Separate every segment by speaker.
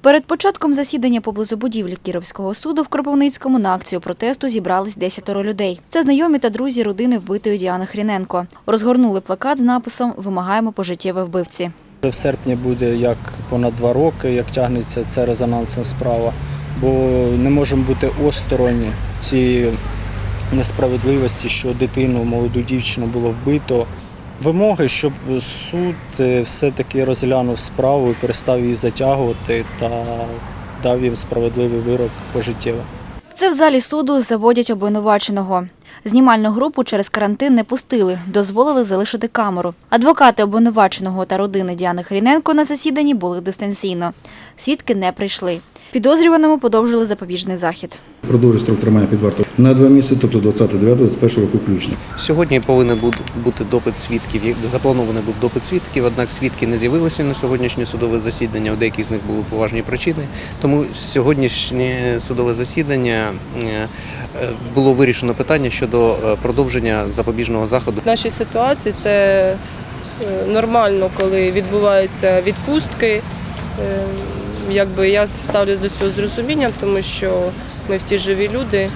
Speaker 1: Перед початком засідання поблизу будівлі Кіровського суду в Кропивницькому на акцію протесту зібрались десятеро людей. Це знайомі та друзі родини вбитої Діани Хріненко. Розгорнули плакат з написом Вимагаємо пожиттєве вбивці.
Speaker 2: В серпні буде як понад два роки, як тягнеться ця резонансна справа, бо не можемо бути осторонь цієї несправедливості, що дитину, молоду дівчину було вбито. Вимоги, щоб суд е, все-таки розглянув справу і перестав її затягувати та дав їм справедливий вирок пожиттєво.
Speaker 1: Це в залі суду заводять обвинуваченого. Знімальну групу через карантин не пустили, дозволили залишити камеру. Адвокати обвинуваченого та родини Діани Хріненко на засіданні були дистанційно. Свідки не прийшли. Підозрюваному подовжили запобіжний захід.
Speaker 3: Продовжує строк тримання під вартою на два місяці, тобто 29-21 року включно.
Speaker 4: Сьогодні повинен бути допит свідків. Запланований був допит свідків, однак свідки не з'явилися на сьогоднішнє судове засідання. У деяких з них були поважні причини. Тому сьогоднішнє судове засідання е, е, було вирішено питання щодо е, продовження запобіжного заходу.
Speaker 5: В нашій ситуації це нормально, коли відбуваються відпустки. Якби я ставлюсь до цього з розумінням, тому що ми всі живі люди.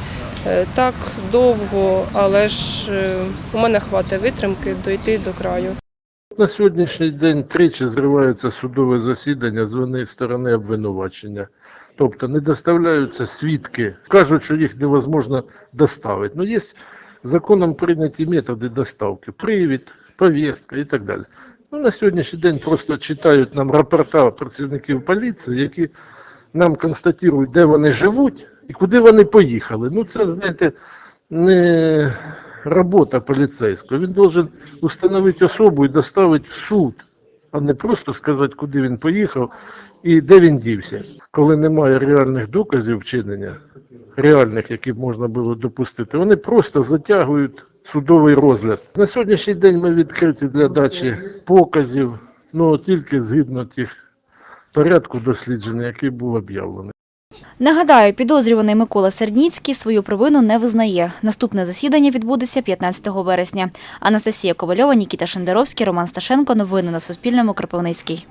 Speaker 5: Е, Так довго, але ж е, у мене хватить витримки дойти до краю.
Speaker 6: На сьогоднішній день тричі зривається судове засідання з вини сторони обвинувачення. Тобто не доставляються свідки, кажуть, що їх невозможно доставити. Ну, є законом прийняті методи доставки, привід, повістка і так далі. Ну, на сьогоднішній день просто читають нам рапорта працівників поліції, які нам констатують, де вони живуть і куди вони поїхали. Ну, це, знаєте, не робота поліцейського. Він должен установити особу і доставити в суд, а не просто сказати, куди він поїхав і де він дівся. Коли немає реальних доказів вчинення, реальних, які б можна було допустити, вони просто затягують судовий розгляд. На сьогоднішній день ми відкриті для дачі показів, ну тільки згідно тих порядку дослідження, який був об'явлений.
Speaker 1: Нагадаю, підозрюваний Микола Сердніцький свою провину не визнає. Наступне засідання відбудеться 15 вересня. Анастасія Ковальова, Нікіта Шендеровський, Роман Сташенко. Новини на Суспільному. Кропивницький.